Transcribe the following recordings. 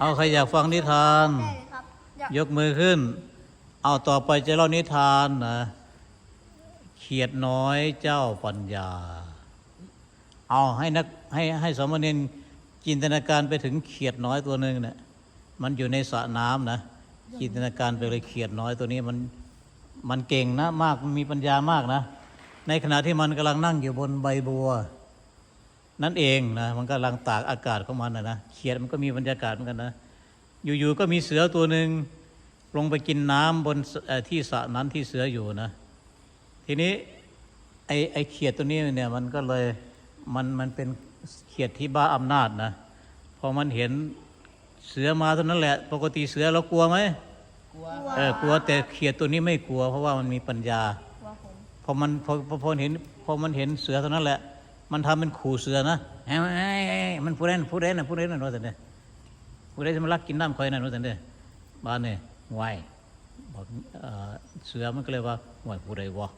เอาใครอยากฟังนิทาน ได้เลยครับอยากยกมือขึ้น เอาต่อไปจะเล่านิทานนะเขียดน้อยเจ้าปัญญา เอาให้นักให้ให้สามเณรจินตนาการไปถึงเขียดน้อยตัวหนึ่งเนะี่ยมันอยู่ในสระน้ำนะจินตนาการไปเลยเขียดน้อยตัวนี้มันมันเก่งนะมากมันมีปัญญามากนะ ในขณะที่มันกำลังนั่งอยู่บนใบบัว นั่นเองนะมันกำลังตากอากาศของมันนะนะเขียดมันก็มีบรรยากาศเหมือนกันนะอยู่ๆก็มีเสือตัวหนึ่งลงไปกินน้ำบนสเอ่อที่สระนั้นที่เสืออยู่นะ ทีนี้ไอ้ไอ้เขียดตัวนี้เนี่ยมันก็เลยมันมันเป็นเขียดที่บ้าอำนาจนะพอมันเห็นเสือมาเท่านั้นแหละ ปกติเสือเรากลัวไหมกลัวเออกลัวแต่เขียดตัวนี้ไม่กลัว เพราะว่ามันมีปัญญากลัวผมพอมันพอพอพอเห็นพอมันเห็นเสือเท่านั้นแหละ มันทำเป็นขู่เสือนะเอ้ยมันผู้เล่นผู้เล่นนะผู้เล่นนะโน้ตแต่เนี่ยผู้เล่นจะมาลักกินน้ำคอยนะโน้ตแต่เนี่ยบ้านเนี่ยไหวบอกเออเสือมันก็เลยว่าไหวผู้ใดวะ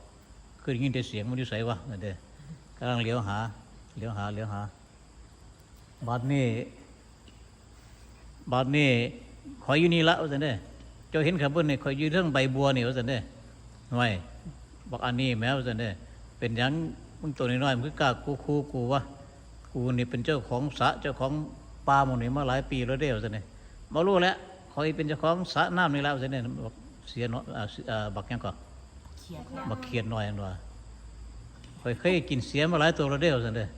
คือยินแต่เสียงมันอยู่ใส่วะนั่นเด้กำลังเลี้ยวหาเลี้ยวหาเลี้ยวหาบ้านนี้บ้านนี้คอยอยู่นี่ละว่าแต่เนี่ยเจ้าเห็นขับเบิ้ลเนี่ยคอยอยู่เรื่องใบบัวนี่ว่าแต่เนี่ยไหวบอกอันนี้แม้ว่าจะเนี่ยเป็นยัง มึงตัวน้อยๆมึงคือกล้ากูคูกูวะกูนี่เป็นเจ้าของสระเจ้าของปลาหมดนี่มาหลายปีแล้วเด้อจะเนี่ยมารู้แล้วคอยเป็นเจ้าของสระน้ำนี่แล้วจะเนี่ยบอกเสียเนาะอ่าเสียอ่าบักหยังก่อนเขียดบักเขียดหน่อยอันว่าคอยเคยกินเสียมาหลายตัวแล้วเด้อจะเนี่ย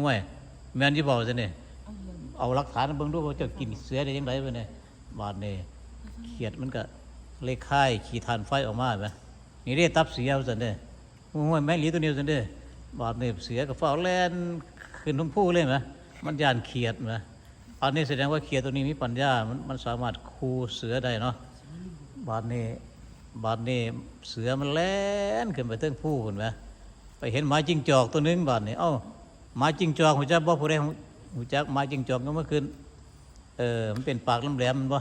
ง่วยแม่นที่บอกจะเนี่ยเอาหลักฐานมาเบิ่งดูว่าเจะกินเสือได้ยังไงไปเนี่ยบาดเนี่ยเขียดมันก็เลขค่ายขี่ทานไฟออกมาไหมนี่เรียกตับเสียสันเด้มึ งว่าแม่หลีตัวเดียวสันเด้บาดเนี่ยเสียกับเฝ้าแล่นขึ้นทุ่งผู้เลยไหมมันยานเขียดไหมอันนี้แสดงว่าเขียดตัวนี้มีปัญญา มันมันสามารถคูเสือได้เนาะบาดนี้บาดนี้เสือมันแล่นขึ้นไปเทิงผู้เห็นไหมไปเห็นหมาจิงจอกตัวนึงบาดนี้เอ้าหมาจิงจอกหัวจักบ่ผู้ใดหัวจักหมาจิงจอกก็เมื่อคืนเออมันเป็นปากแหลมๆมันบ่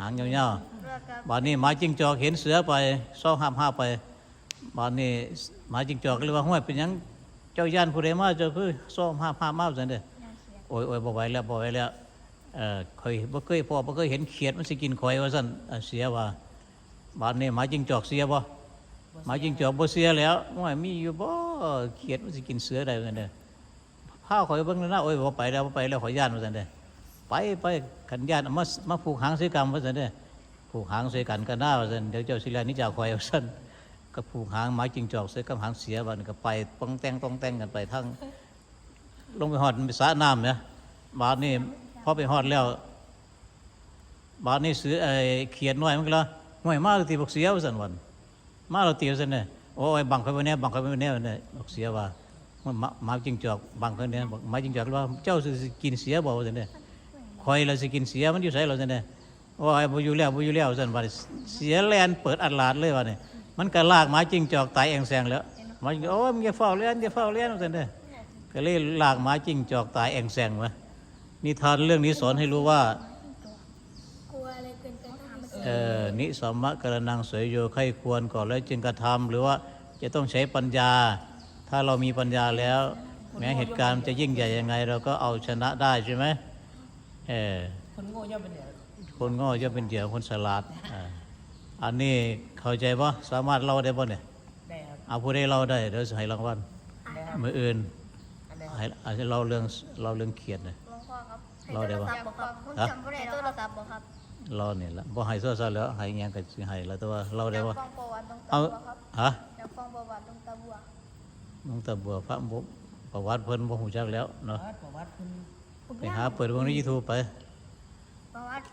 หางยาวๆบานนี้หมาจิงจอกเห็นเสือไปซ่อห้ามห้าไป บานนี้หมาจิงจอกก็เลยว่าห้วยเป็นหยังเจ้าย่านผู้ใดมาเจ้าคือซ่องห้ามห้ามมาสันเด้ออยากเสียโอ้ยโอ้ยบ่ไหวแล้วบ่ไหวแล้วเอ่อเคยบ่เคยพ่อบ่เคยเห็นเขียดมันสิกินข่อยว่าซั่นเอ่อเสียว่าบานนี้หมาจิงจอกเสียบ่หมาจิงจอกบ่เสียแล้วห้วยมีอยู่บ่เขียดมันสิกินเสือได้ว่าซั่นเด้อพาข่อยเบิ่งแล้วนะโอ้ยบ่ไปแล้วบ่ไปแล้วข่อยย่านว่าซั่นเด้อไปไปขันย่านเอามามาผูกหางใส่กรรมว่าซั่นเด้อผูกหางใส่กันก็น่าว่าซั่นเดี๋ยวเจ้าสิแลนิจาคอยเอาซั่น ก็ผูกหางไม้จิงจอกใส่กับหางเสียบันก็ไปป้องแต่งต้องแต่งกันไปทั้งลงไปหอดไปสระน้ำเนี่ยบาดนี้พอไปหอดแล้ว บาดนี้เสือไอ้เขียดน้อยมันก็ละห่วยมาเราตีบอกเสียว่าซั่นวัน มาเราตีสันเนี่ยโอ้ยบังเขาไปเนี่ยบังเขาไปเนี่ยเนี่ยบอกเสียว่ามันมามาจิงจอกบังเขาเนี่ยบอกม้จิงจอกว่าเจ้าสิกินเสียบอกว่าซั่นเนี่ยคอยเราสิกินเสียมันอยู่ไสเราซั่นเนี่ยว่าไอ้บ่อยู่แล้วบ่อยู่แล้วซั่นว่าเสียแลนเปิดอัดลาดเลยว่านี่ มันก็ลากหมาจิ้งจอกตายแองแซงแล้วหมาจิ้งจอกโอ้ยมึงอย่าเฝ้าเล่นอย่าเฝ้าเล่นว่าซั่นเด้อก็เลยลากหมาจิ้งจอกตายแองแซงมานิทานเรื่องนี้สอนให้รู้ว่ากลัวอะไรเกินไปทำเอ่อนิสัมมะกรนังสวยโยใครควรก่อนแล้วจึงกระทำหรือว่าจะต้องใช้ปัญญา ถ้าเรามีปัญญาแล้ว แม้เหตุการณ์จะยิ่งใหญ่ยังไง เราก็เอาชนะได้ใช่ไหมเออคนโง่ย่อมเป็นเด็กคนโง่จะเป็นเหยื่อคนฉลาดอ่า อันนี้เข้าใจปะสามารถเล่าได้ปะเนี่ยได้ครับเอาผู้ได้เล่าได้เดี๋ยวจะให้รางวัลได้ครับมืออื่นอันได้ให้อาจจะเล่าเรื่องเล่าเรื่องเขียดเลย หลวงพ่อครับเราได้ปะโทรศัพท์บ่ครับผมฮะจำไม่ได้โทรศัพท์บ่ครับเล่าเนี่ยละบ่ให้ซะซะแล้วให้อิหยังก็สิให้แล้วแต่ว่าเล่าอได้ยากว่าฟังประวัติตรงตะเอาบัวครับฮะอยากฟังประวัติตรงตะบัวน้องตาบัวพระบุประวัติเพิ่นบ่ฮู้จักแล้วเนาะประวัติคุณไปหาเปิดเบิ่งใน YouTube ไปประวัติ